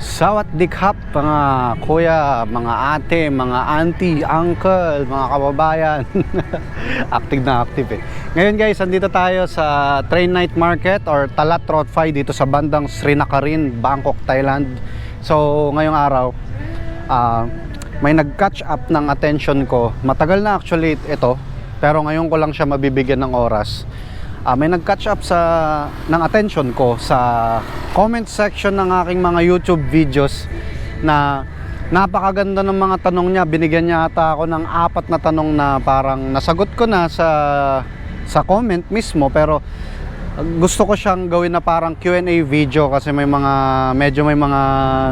Sawat dikhap mga kuya, mga ate, mga auntie, uncle, mga kababayan. active na active eh. Ngayon guys, andito tayo sa Train Night Market or Talat 5 dito sa bandang Srinakarin, Bangkok, Thailand. So ngayong araw, ah, may nag-catch up ng attention ko. Matagal na actually ito, pero ngayon ko lang siya mabibigyan ng oras. Ah, may nag-catch up sa ng attention ko sa comment section ng aking mga YouTube videos na napakaganda ng mga tanong niya. Binigyan niya ata ako ng apat na tanong na parang nasagot ko na sa sa comment mismo pero gusto ko siyang gawin na parang Q&A video kasi may mga medyo may mga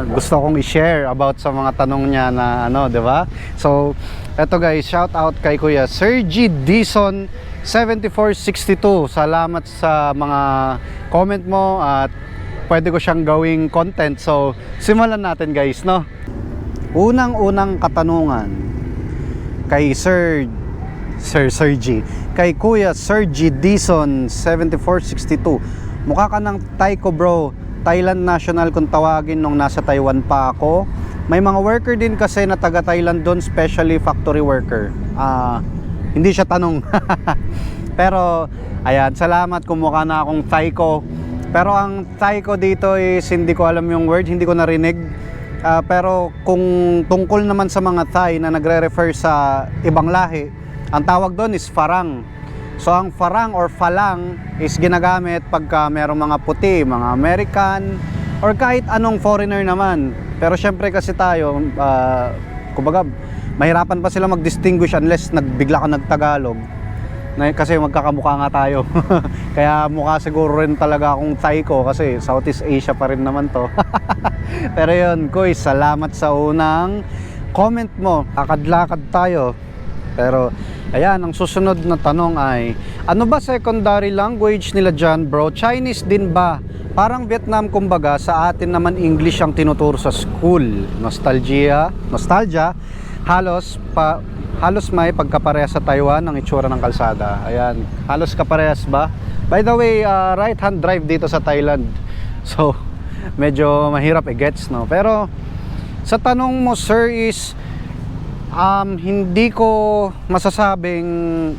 gusto kong i-share about sa mga tanong niya na ano, 'di ba? So, eto guys, shout out kay Kuya Sir G. Dison 7462. Salamat sa mga comment mo at pwede ko siyang gawing content. So, simulan natin guys, no? Unang-unang katanungan kay Sir Sir G. Kay Kuya Sir G. Dison 7462. Mukha ka ng Taiko bro. Thailand national kung tawagin nung nasa Taiwan pa ako. May mga worker din kasi na taga Thailand doon, especially factory worker. Ah, hindi siya tanong. Pero ayan, salamat kung mukha na akong Taiko. Pero ang Taiko dito is hindi ko alam yung word, hindi ko narinig. Ah, pero kung tungkol naman sa mga Thai na nagre-refer sa ibang lahi, ang tawag doon is farang. So ang farang or falang is ginagamit pagka merong mga puti, mga American, or kahit anong foreigner naman. Pero syempre kasi tayo, ah, kumbaga, mahirapan pa sila mag-distinguish unless nagbigla ka nagtagalog. Na, kasi magkakamukha nga tayo. Kaya mukha siguro rin talaga akong Thai ko kasi Southeast Asia pa rin naman to. Pero yun, Kuy, salamat sa unang comment mo. Lakad-lakad tayo. Pero, ayan, ang susunod na tanong ay, ano ba secondary language nila dyan, bro? Chinese din ba? Parang Vietnam, kumbaga, sa atin naman English ang tinuturo sa school. Nostalgia, nostalgia, halos pa, halos may pagkaparehas sa Taiwan ng itsura ng kalsada. Ayan, halos kaparehas ba? By the way, uh, right-hand drive dito sa Thailand. So, medyo mahirap i-gets, no? Pero, sa tanong mo, sir, is Um, hindi ko masasabing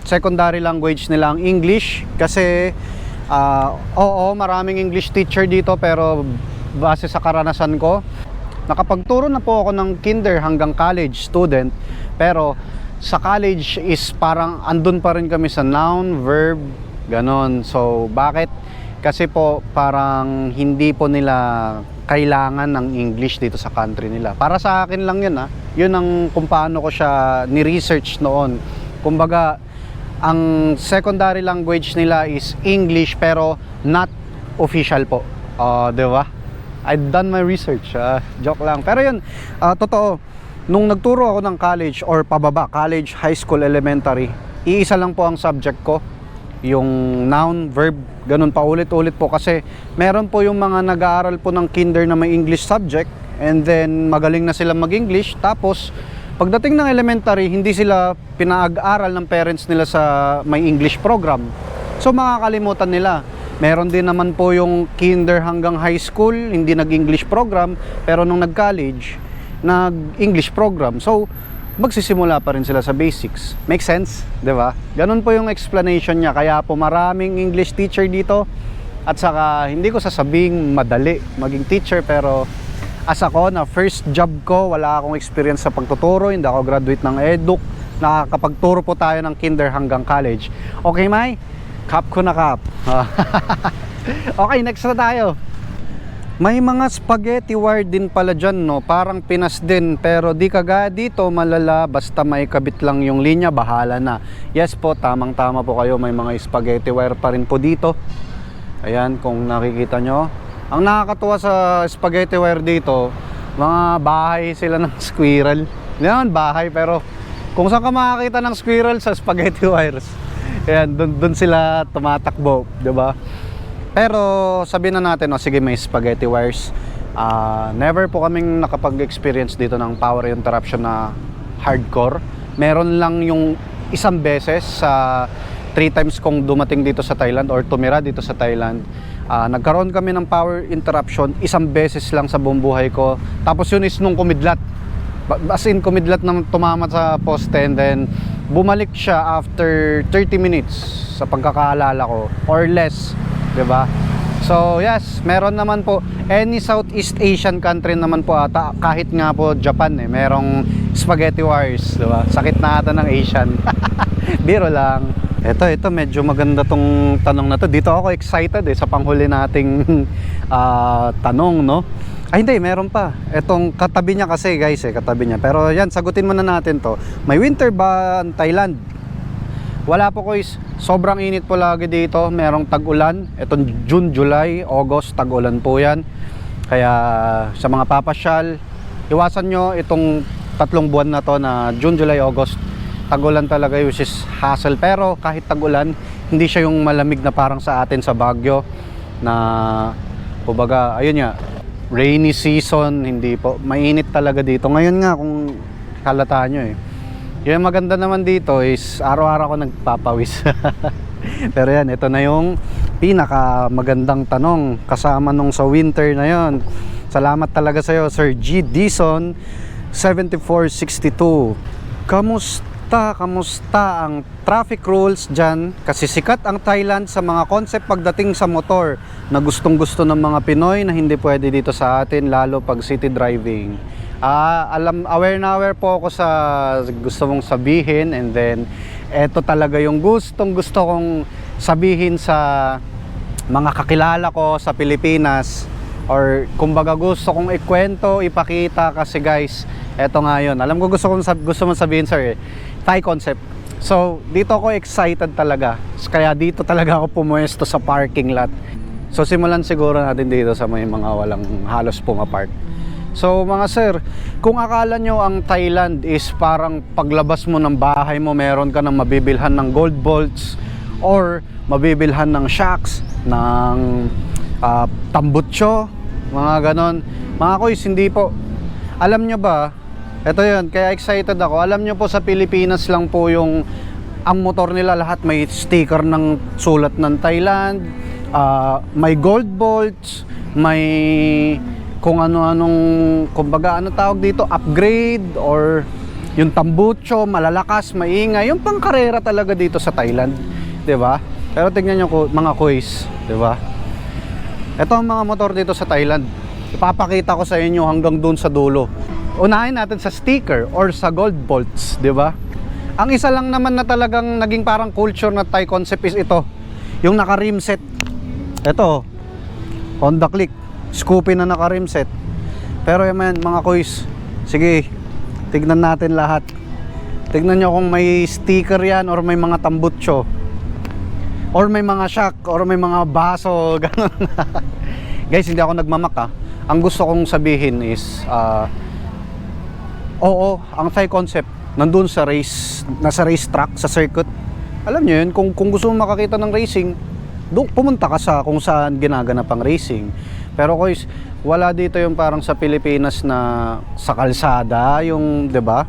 secondary language nila ang English kasi ah, oo, maraming English teacher dito pero base sa karanasan ko, nakapagturo na po ako ng kinder hanggang college student pero sa college is parang andun pa rin kami sa noun, verb, ganon. So, bakit? Kasi po parang hindi po nila kailangan ng English dito sa country nila. Para sa akin lang yun ah. Yun ang kung paano ko siya ni-research noon. Kumbaga, ang secondary language nila is English pero not official po. Ah, 'di ba? I've done my research. ah, joke lang. Pero yun, ah, totoo. Nung nagturo ako ng college or pababa, college, high school, elementary, iisa lang po ang subject ko yung noun, verb, ganun pa ulit-ulit po. Kasi meron po yung mga nag-aaral po ng kinder na may English subject and then magaling na sila mag-English. Tapos pagdating ng elementary hindi sila pinag-aral ng parents nila sa may English program. So makakalimutan nila. Meron din naman po yung kinder hanggang high school hindi nag-English program pero nung nag-college nag-English program. So magsisimula pa rin sila sa basics. Make sense? ba? Ganun po yung explanation niya. Kaya po maraming English teacher dito. At saka hindi ko sasabing madali maging teacher pero as ako na first job ko, wala akong experience sa pagtuturo, hindi ako graduate ng EDUC. Nakakapagturo po tayo ng kinder hanggang college. Okay, May? Cup ko na cup. okay, next na tayo. May mga spaghetti wire din pala dyan, no? Parang Pinas din, pero di kagaya dito malala, basta may kabit lang yung linya, bahala na. Yes po, tamang-tama po kayo, may mga spaghetti wire pa rin po dito. Ayan, kung nakikita nyo. Ang nakakatuwa sa spaghetti wire dito, mga bahay sila ng squirrel. Naman bahay, pero kung saan ka makakita ng squirrel sa spaghetti wires, ayan, dun, dun sila tumatakbo, ba? Pero sabihin na natin, oh, sige may spaghetti wires. Ah, never po kaming nakapag-experience dito ng power interruption na hardcore. Meron lang yung isang beses sa three times kong dumating dito sa Thailand or tumira dito sa Thailand. Ah, nagkaroon kami ng power interruption isang beses lang sa buong buhay ko. Tapos yun is nung kumidlat. As in, kumidlat na tumama sa poste and then bumalik siya after 30 minutes sa pagkakaalala ko or less, 'di ba? So yes, meron naman po any Southeast Asian country naman po ata kahit nga po Japan eh, merong spaghetti wars, 'di ba? Sakit na ata ng Asian. Biro lang. Ito, ito medyo maganda tong tanong na to. Dito ako excited eh sa panghuli nating ah, tanong, no? Ay hindi, meron pa. Etong katabi niya kasi guys eh, katabi niya. Pero yan, sagutin muna natin to. May winter ba ang Thailand? Wala po guys. Sobrang init po lagi dito. Merong tag-ulan. Itong June, July, August, tag-ulan po yan. Kaya sa mga papasyal, iwasan nyo itong tatlong buwan na to na June, July, August. Tag-ulan talaga which is hassle. Pero kahit tag-ulan, hindi siya yung malamig na parang sa atin sa Baguio na kumbaga, ayun nga, rainy season, hindi po. Mainit talaga dito. Ngayon nga, kung halata nyo eh. Yung maganda naman dito is araw-araw ako nagpapawis. Pero yan, ito na yung pinaka magandang tanong kasama nung sa winter na yon. Salamat talaga sa iyo, Sir G. Dison 7462. Kamusta, kamusta ang traffic rules dyan? Kasi sikat ang Thailand sa mga concept pagdating sa motor na gustong gusto ng mga Pinoy na hindi pwede dito sa atin lalo pag city driving. Ah, alam aware na aware po ako sa gusto mong sabihin and then eto talaga yung gustong gusto kong sabihin sa mga kakilala ko sa Pilipinas or kumbaga gusto kong ikwento, ipakita kasi guys, eto nga yun. Alam ko gusto kong gusto mong sabihin sir, eh, Thai concept. So, dito ako excited talaga. Kaya dito talaga ako pumuesto sa parking lot. So, simulan siguro natin dito sa may mga walang halos pumapark. So mga sir, kung akala nyo ang Thailand is parang paglabas mo ng bahay mo, meron ka ng mabibilhan ng gold bolts or mabibilhan ng shocks, ng ah, tambutso, mga ganon. Mga koys, hindi po. Alam nyo ba, ito yun, kaya excited ako. Alam nyo po sa Pilipinas lang po yung ang motor nila lahat may sticker ng sulat ng Thailand, ah, may gold bolts, may kung ano-anong kumbaga ano tawag dito upgrade or yung tambucho malalakas maingay yung pangkarera talaga dito sa Thailand 'di ba? Pero tingnan niyo mga kuys 'di ba? Ito ang mga motor dito sa Thailand. Ipapakita ko sa inyo hanggang doon sa dulo. Unahin natin sa sticker or sa gold bolts 'di ba? Ang isa lang naman na talagang naging parang culture na Thai concept is ito yung naka rim set. Ito Honda Click Scoopy na naka rim set. Pero yan man, mga kuys sige tignan natin lahat. Tignan nyo kung may sticker yan or may mga tambutso. Or may mga shock or may mga baso ganun. Guys hindi ako nagmamak ah. Ang gusto kong sabihin is ah, oo ang Thai concept nandun sa race nasa race track sa circuit. Alam nyo yun kung, kung gusto mo makakita ng racing pumunta ka sa kung saan ginaganap ang racing pero guys wala dito yung parang sa Pilipinas na sa kalsada yung 'di ba?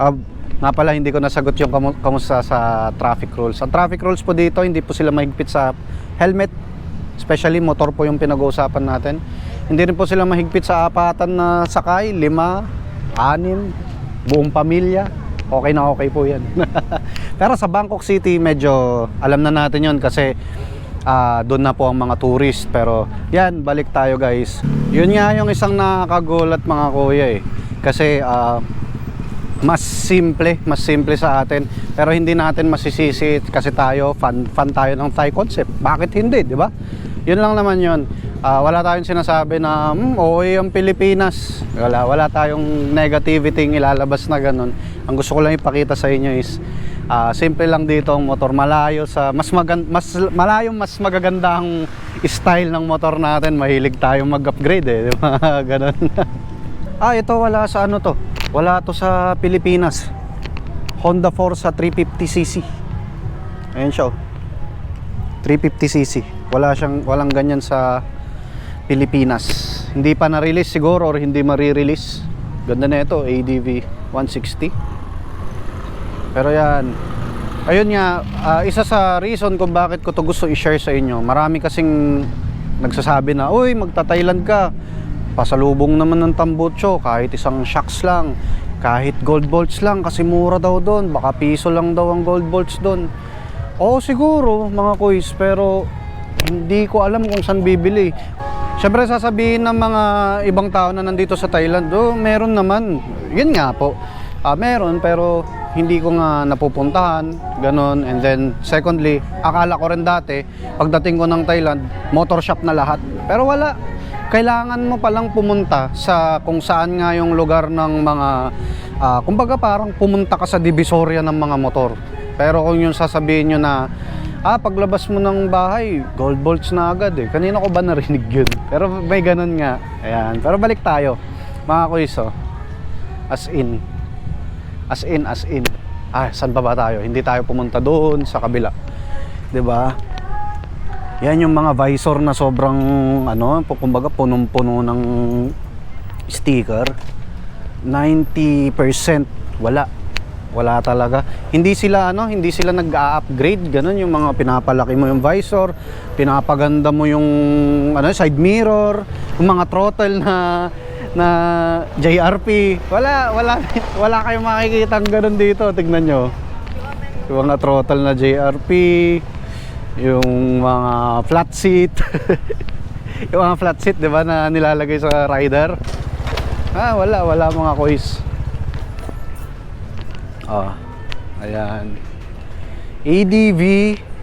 Ah, nga pala hindi ko nasagot yung kamu- kamusta sa traffic rules. Ang traffic rules po dito hindi po sila mahigpit sa helmet. Especially motor po yung pinag-uusapan natin. Hindi rin po sila mahigpit sa apatan na sakay. Lima, anim buong pamilya. Okay na okay po yan. Pero sa Bangkok City medyo alam na natin yon kasi ah, doon na po ang mga tourist pero yan balik tayo guys yun nga yung isang nakakagulat mga kuya eh kasi ah, mas simple, mas simple sa atin. Pero hindi natin masisisi kasi tayo, fan, fan tayo ng Thai concept. Bakit hindi, di ba? Yun lang naman yun. Ah, wala tayong sinasabi na, hmm, okay ang Pilipinas. Wala, wala tayong negativity ilalabas na ganun. Ang gusto ko lang ipakita sa inyo is, ah, simple lang dito ang motor. Malayo sa, mas, magan, mas malayo, mas magaganda ang style ng motor natin. Mahilig tayong mag-upgrade eh, di ba? ganun. ah, ito wala sa ano to. Wala to sa Pilipinas. Honda Forza 350cc. Ayan siya. oh. 350cc. Wala siyang walang ganyan sa Pilipinas. Hindi pa na-release siguro or hindi mari-release. Ganda na ito, ADV 160. Pero yan. Ayun nga, ah, isa sa reason kung bakit ko to gusto i-share sa inyo. Marami kasing nagsasabi na, uy, magta-Thailand ka. Pasalubong naman ng tambutso, kahit isang shocks lang, kahit gold bolts lang, kasi mura daw doon. Baka piso lang daw ang gold bolts doon. Oo, siguro, mga kuys, pero hindi ko alam kung saan bibili. Siyempre, sasabihin ng mga ibang tao na nandito sa Thailand, oh, meron naman. Yun nga po. Ah, meron, pero hindi ko nga napupuntahan, ganon. And then, secondly, akala ko rin dati, pagdating ko ng Thailand, motor shop na lahat. Pero wala. Kailangan mo palang pumunta sa kung saan nga yung lugar ng mga, ah, kumbaga parang pumunta ka sa divisoria ng mga motor. Pero kung yung sasabihin nyo na, ah, paglabas mo ng bahay, gold bolts na agad eh. Kanina ko ba narinig yun? Pero may ganun nga. Ayan. Pero balik tayo, mga kuiso. As in, As in, as in. Ah, saan pa ba tayo? Hindi tayo pumunta doon sa kabila. 'Di ba? Yan yung mga visor na sobrang ano, kumbaga punong-puno ng sticker. 90% wala. Wala talaga. Hindi sila ano, hindi sila nag-upgrade ganun yung mga pinapalaki mo yung visor, pinapaganda mo yung ano, side mirror, yung mga throttle na na JRP. Wala, wala, wala kayong makikita ganun dito. Tignan nyo. Yung mga throttle na JRP, yung mga flat seat. yung mga flat seat, di ba, na nilalagay sa rider. Ah, wala, wala mga kois. Oh, ayan. ADV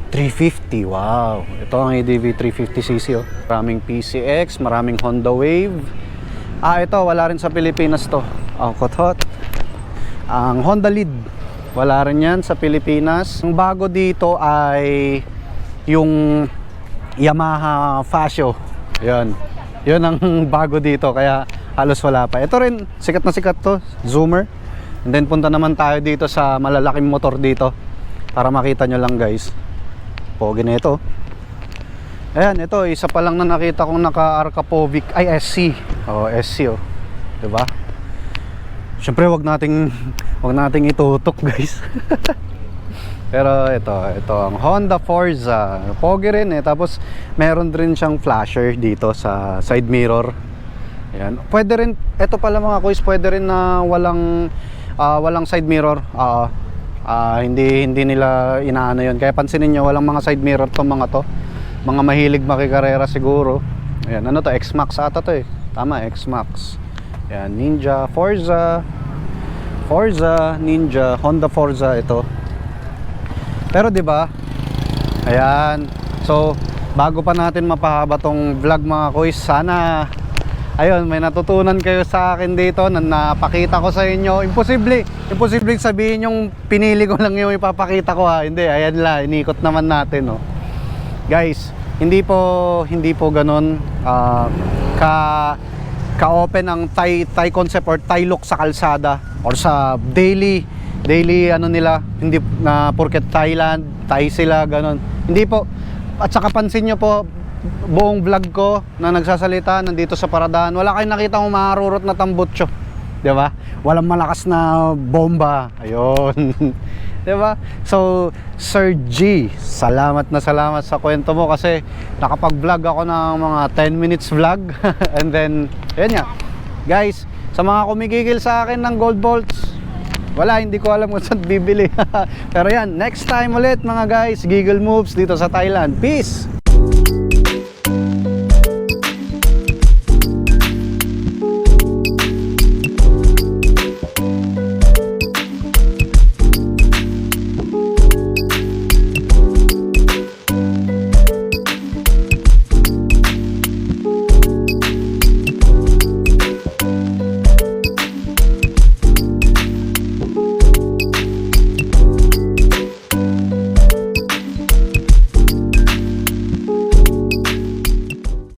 350. Wow. Ito ang ADV 350cc oh. Maraming PCX, maraming Honda Wave. Ah, ito wala rin sa Pilipinas to. Oh, kothot. Ang Honda Lead. Wala rin 'yan sa Pilipinas. Ang bago dito ay yung Yamaha Fascio. 'Yon. 'Yon ang bago dito kaya halos wala pa. Ito rin sikat na sikat to, Zoomer. And then punta naman tayo dito sa malalaking motor dito para makita nyo lang guys. Pogi na ito. Ayan, ito isa pa lang na nakita kong naka Arkapovic ay Oh, SC oh. 'Di ba? Siyempre wag nating wag nating itutok guys. Pero ito, ito ang Honda Forza. Pogi rin eh. Tapos meron din siyang flasher dito sa side mirror. Ayan. Pwede rin, ito pala mga kuys, pwede rin na walang ah, walang side mirror. Ah, ah, hindi hindi nila inaano 'yon. Kaya pansinin niyo walang mga side mirror tong mga to. Mga mahilig makikarera siguro. Ayan, ano to? X-Max ata to eh. Tama, X-Max. Ayan, Ninja, Forza. Forza, Ninja, Honda Forza ito. Pero 'di ba? Ayan. So, bago pa natin mapahaba tong vlog mga kuys, sana ayun, may natutunan kayo sa akin dito na napakita ko sa inyo. Imposible, imposible sabihin yung pinili ko lang yung ipapakita ko ha. Hindi, ayan la, inikot naman natin oh. Guys, hindi po hindi po ganun ah, ka ka-open ang Thai Thai concept or Thai look sa kalsada or sa daily daily ano nila. Hindi na porket Thailand Thai sila ganun. Hindi po. At saka pansin nyo po buong vlog ko na nagsasalita nandito sa paradahan wala kayong nakita kong maharurot na tambutso di ba? Walang malakas na bomba. Ayun di ba so Sir G salamat na salamat sa kwento mo kasi nakapag-vlog ako ng mga 10 minutes vlog and then yun nga guys sa mga kumigigil sa akin ng gold bolts wala, hindi ko alam kung saan bibili. Pero yan, next time ulit mga guys, Giggle Moves dito sa Thailand. Peace!